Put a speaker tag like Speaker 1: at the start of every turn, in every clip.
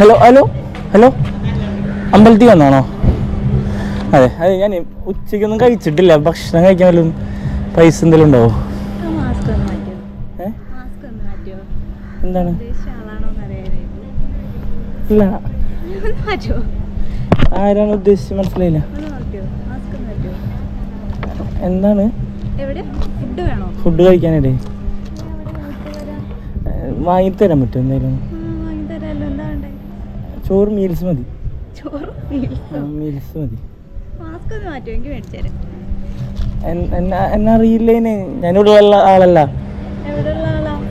Speaker 1: Hello hello hello അമ്പലത്തിൽ വന്നാണോ അതെ അതെ ഞാൻ ഉച്ചയ്ക്കൊന്നും കഴിച്ചിട്ടില്ല. ഭക്ഷണം കഴിക്കാൻ വല്ലതും പൈസ എന്തെങ്കിലും
Speaker 2: ഉണ്ടോ?
Speaker 1: എന്താണ്? ഇല്ല. ആരാണ് ഉദ്ദേശിച്ച് മനസ്സിലായില്ല. എന്താണ്?
Speaker 2: ഫുഡ്
Speaker 1: കഴിക്കാനായിട്ടേ. വാങ്ങിത്തരാൻ പറ്റും എന്തായാലും? ചോറ് മീൽസ് മതി.
Speaker 2: ചോറ്
Speaker 1: മീൽസ് മതി.
Speaker 2: മാസ്ക് ഒന്ന് എനിക്ക്
Speaker 1: എന്നെ അറിയില്ലേന് ആളല്ല.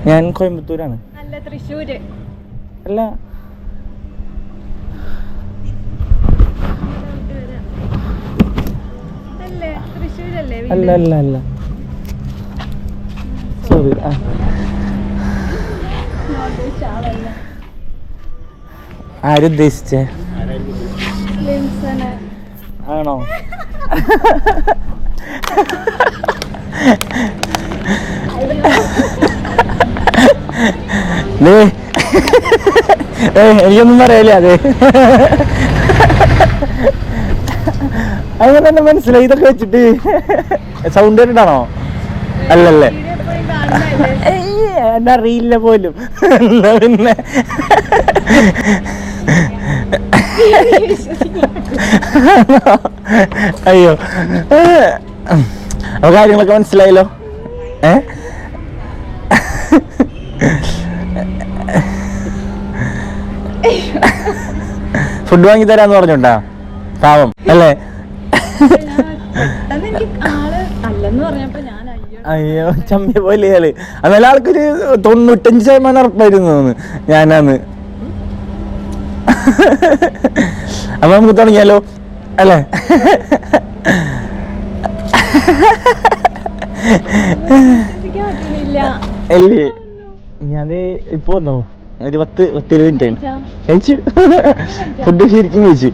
Speaker 1: ഞാൻ കോയമ്പത്തൂരാണ്.
Speaker 2: അല്ല തൃശ്ശൂര്.
Speaker 1: അല്ല.
Speaker 2: അല്ല?
Speaker 1: അല്ല അല്ല സോറി ആ
Speaker 2: ഞാൻ ഉദ്ദേശിച്ച ആളല്ല
Speaker 1: ആരുദ്ദേശിച്ചേ? ആണോ? എനിക്കൊന്നും പറയല്ലേ അതെ? അങ്ങനെ തന്നെ മനസ്സിലായി ഇതൊക്കെ വെച്ചിട്ട്. സൗണ്ട് കേട്ടിട്ടാണോ? അല്ലല്ലേ. എന്നറിയില്ല അറിയില്ല പോലും. പിന്നെ? അയ്യോ. അപ്പൊ കാര്യങ്ങളൊക്കെ മനസ്സിലായല്ലോ? ഏ? ഫുഡ് വാങ്ങി തരാന്ന് പറഞ്ഞോണ്ടാ? പാവം. അല്ലേ?
Speaker 2: അയ്യോ
Speaker 1: ചമ്മിയ പോലെ ആൾ എന്നാലും ആൾക്കൊരു തൊണ്ണൂറ്റഞ്ച് ശതമാനം ഉറപ്പായിരുന്നു ഞാനാന്ന്. അപ്പൊ നമുക്ക് തുടങ്ങിയാലോ? അല്ലേ? അല്ലേ ഞാൻ ഇപ്പൊ വന്നോ? ഒരു പത്ത് പത്ത് ഇരുപത് മിനിറ്റ് കഴിച്ചു. ഫുഡ് ശരിക്കും കഴിച്ചു.